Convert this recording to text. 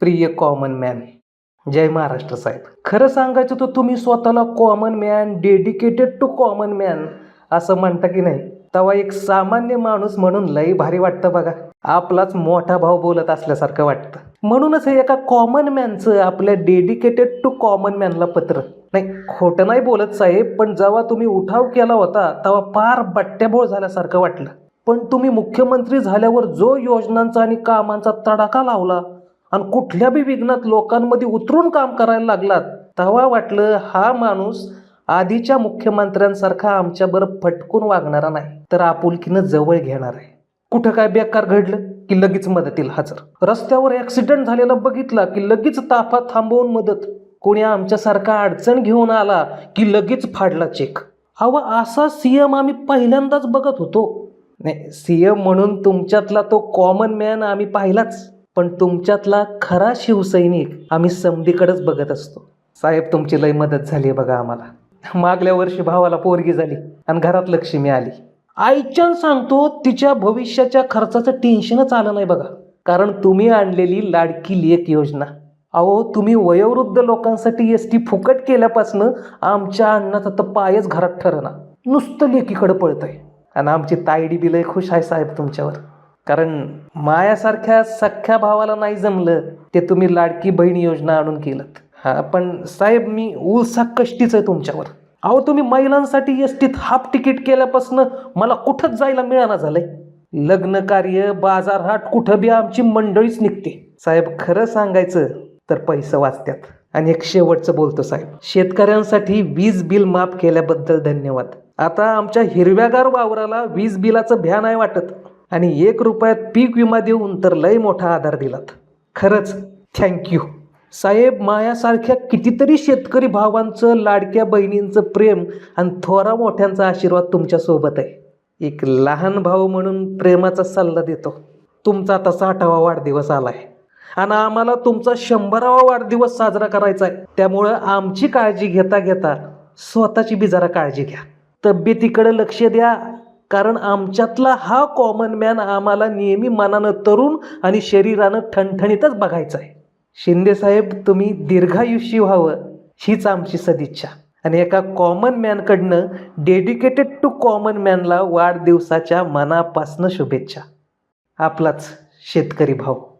प्रिय common man जय महाराष्ट्र साहेब. खरं सांगायचं तर तुम्ही स्वतःला common man dedicated to common man असं म्हणता की नाही? तेव्हा एक सामान्य माणूस म्हणून लई भारी वाटतं बघा. आपलाच मोठा भाऊ बोलत असल्यासारखं वाटतं. म्हणूनच हे एका कॉमन मॅनचं आपल्या डेडिकेटेड टू कॉमन मॅनला पत्र. नाही खोटं नाही बोलत साहेब पण जेव्हा तुम्ही उठाव केला होता तेव्हा फार बट्ट्याबोळ झाल्यासारखं वाटलं. पण तुम्ही मुख्यमंत्री झाल्यावर जो योजनांचा आणि कामांचा तडाखा लावला आणि कुठल्या बी विघ्नात लोकांमध्ये उतरून काम करायला लागलात तेव्हा वाटलं हा माणूस आधीच्या मुख्यमंत्र्यांसारखा आमच्याबरोबर फटकून वागणारा नाही तर आपुलकीनं जवळ घेणार आहे. कुठं काय बेकार घडलं की लगेच मदतील हजर? रस्त्यावर ॲक्सिडेंट झालेला बघितला की लगेच ताफा थांबवून मदत? कोणी आमच्यासारखा अडचण घेऊन आला की लगेच फाडला चेक हवा असा सीएम आम्ही पहिल्यांदाच बघत होतो. नाही सीएम म्हणून तुमच्यातला तो कॉमन मॅन आम्ही पाहिलाच. पण तुमच्यातला खरा शिवसैनिक आम्ही समधीकडंच बघत असतो. साहेब तुमची लय मदत झाली आहे बघा आम्हाला. मागल्या वर्षी भावाला पोरगी झाली आणि घरात लक्ष्मी आली. आईच्यान सांगतो तिच्या भविष्याच्या खर्चाचं टेन्शनच आलं नाही बघा. कारण तुम्ही आणलेली लाडकी लेख योजना. अहो तुम्ही वयोवृद्ध लोकांसाठी एस टी फुकट केल्यापासनं आमच्या अण्णाचा तर पायच घरात ठरना. नुसतं लेकीकडं पळतंय. आणि आमची तायडी बी लय खुश आहे साहेब तुमच्यावर. कारण मायासारख्या सख्ख्या भावाला नाही जमलं ते तुम्ही लाडकी बहीण योजना आणून केलं हा पण साहेब मी उलसा कष्टीच आहे तुमच्यावर. अहो तुम्ही महिलांसाठी एस टीत हाफ तिकीट केल्यापासून मला कुठंच जायला मिळाना झालंय. लग्न कार्य बाजारहाट कुठं बी आमची मंडळीच निघते. साहेब खरं सांगायचं तर पैसे वाचत्यात. आणि एक शेवटचं बोलतो साहेब. शेतकऱ्यांसाठी वीज बिल माफ केल्याबद्दल धन्यवाद. आता आमच्या हिरव्यागार वावराला वीज बिलाचं भ्या नाही वाटत. आणि एक रुपयात पीक विमा देऊन तर लय मोठा आधार दिलात. खरंच थँक्यू साहेब मायासारख्या कितीतरी शेतकरी भावांचं लाडक्या बहिणींचं प्रेम आणि थोरा मोठ्यांचा आशीर्वाद तुमच्यासोबत आहे. एक लहान भाऊ म्हणून प्रेमाचा सल्ला देतो. तुमचा आता साठावा वाढदिवस आला आहे आणि आम्हाला तुमचा शंभरावा वाढदिवस साजरा करायचा आहे. त्यामुळं आमची काळजी घेता घेता स्वतःची बी जरा काळजी घ्या. तब्येतीकडे लक्ष द्या. कारण आमच्यातला हा कॉमन मॅन आम्हाला नेहमी मनानं तरुण आणि शरीरानं ठणठणीतच बघायचा आहे. शिंदेसाहेब तुम्ही दीर्घायुष्य व्हावं हीच आमची सदिच्छा. आणि एका कॉमन मॅनकडनं डेडिकेटेड टू कॉमन मॅनला वाढदिवसाच्या मनापासनं शुभेच्छा. आपलाच शेतकरी भाऊ.